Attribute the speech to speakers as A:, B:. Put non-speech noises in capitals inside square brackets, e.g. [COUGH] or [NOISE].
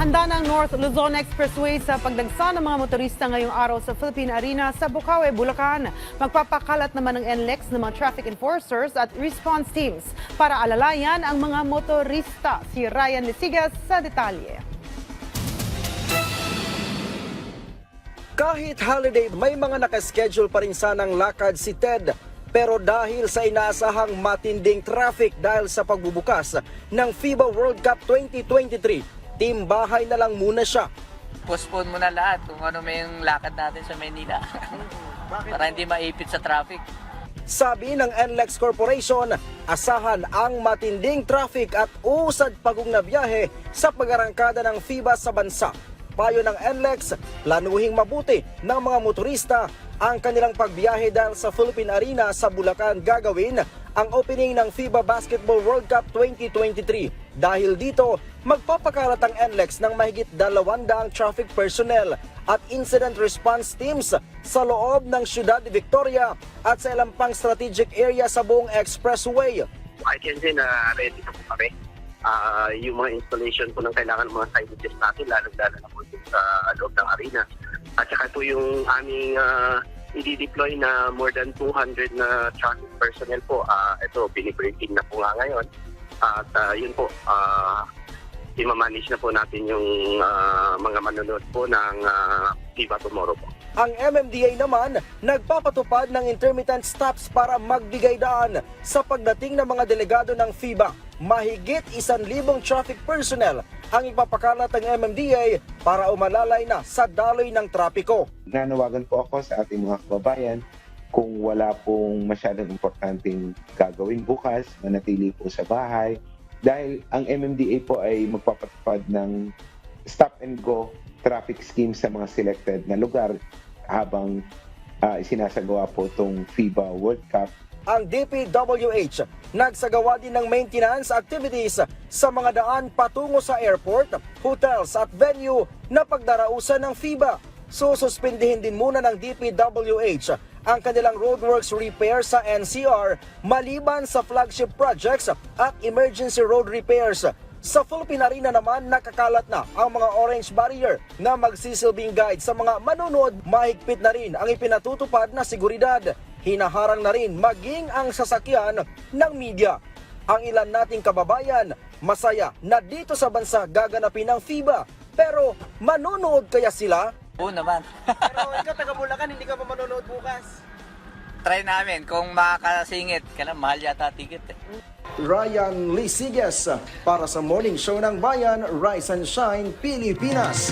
A: Handa ng North Luzon Expressway sa pagdagsa ng mga motorista ngayong araw sa Philippine Arena sa Bukawi, Bulacan. Magpapakalat naman ng NLEX ng mga traffic enforcers at response teams para alalayan ang mga motorista. Si Ryan Lisigas sa detalye.
B: Kahit holiday, may mga nakaschedule pa rin sanang lakad si Ted. Pero dahil sa inaasahang matinding traffic dahil sa pagbubukas ng FIBA World Cup 2023, team bahay na lang muna siya.
C: postpone mo na lahat kung ano may yung lakad natin sa Maynila. [LAUGHS] Para hindi maipit sa traffic.
B: Sabi ng NLEX Corporation, asahan ang matinding traffic at usad pagong na biyahe sa pag-arangkada ng FIBA sa bansa. Payo ng NLEX, planuhing mabuti ng mga motorista ang kanilang pagbiyahe dahil sa Philippine Arena sa Bulacan gagawin ang opening ng FIBA Basketball World Cup 2023. Dahil dito, magpapakalat ang NLEX ng mahigit 200 traffic personnel at incident response teams sa loob ng Ciudad de Victoria at sa ilang pang strategic area sa buong expressway.
D: I can say na ready na po kami. Ah, yung mga installation po ng kailangan ng mga signages natin, lalong-lalo na po sa loob ng arena. At saka po yung aming ah, i-deploy na more than 200 na traffic personnel po. Ah, ito, binibriefing na po nga ngayon. At ah, yun po, uh, i-manage na po natin yung ah, mga manonood po ng uh, FIBA tomorrow po.
B: Ang MMDA naman nagpapatupad ng intermittent stops para magbigay daan sa pagdating ng mga delegado ng FIBA. Mahigit isan libong traffic personnel ang ipapakalat ng MMDA para umalalay na sa daloy ng trapiko.
E: nanawagan po ako sa ating mga kababayan kung wala pong masyadong importanteng gagawin bukas, manatili po sa bahay. Dahil ang MMDA po ay magpapatupad ng stop and go traffic scheme sa mga selected na lugar habang ah, isinasagawa po itong FIBA World Cup
B: Ang DPWH nagsagawa din ng maintenance activities sa mga daan patungo sa airport, hotels at venue na pagdarausan ng FIBA. Sususpindihin din muna ng DPWH ang kanilang roadworks repair sa NCR maliban sa flagship projects at emergency road repairs. Sa Philippine Arena naman nakakalat na ang mga orange barrier na magsisilbing guide sa mga manonood. Mahigpit na rin ang ipinatutupad na seguridad. Hinaharang na rin maging ang sasakyan ng media. Ang ilan nating kababayan masaya na dito sa bansa gaganapin ang FIBA. Pero manonood kaya sila?
C: Oo naman.
B: Pero ikaw taga Bulacan, hindi ka pa manonood bukas.
C: Try namin kung makakasingit. Kailan mahal yata ticket eh.
B: Ryan Lisigas para sa Morning Show ng Bayan, Rise and Shine, Pilipinas.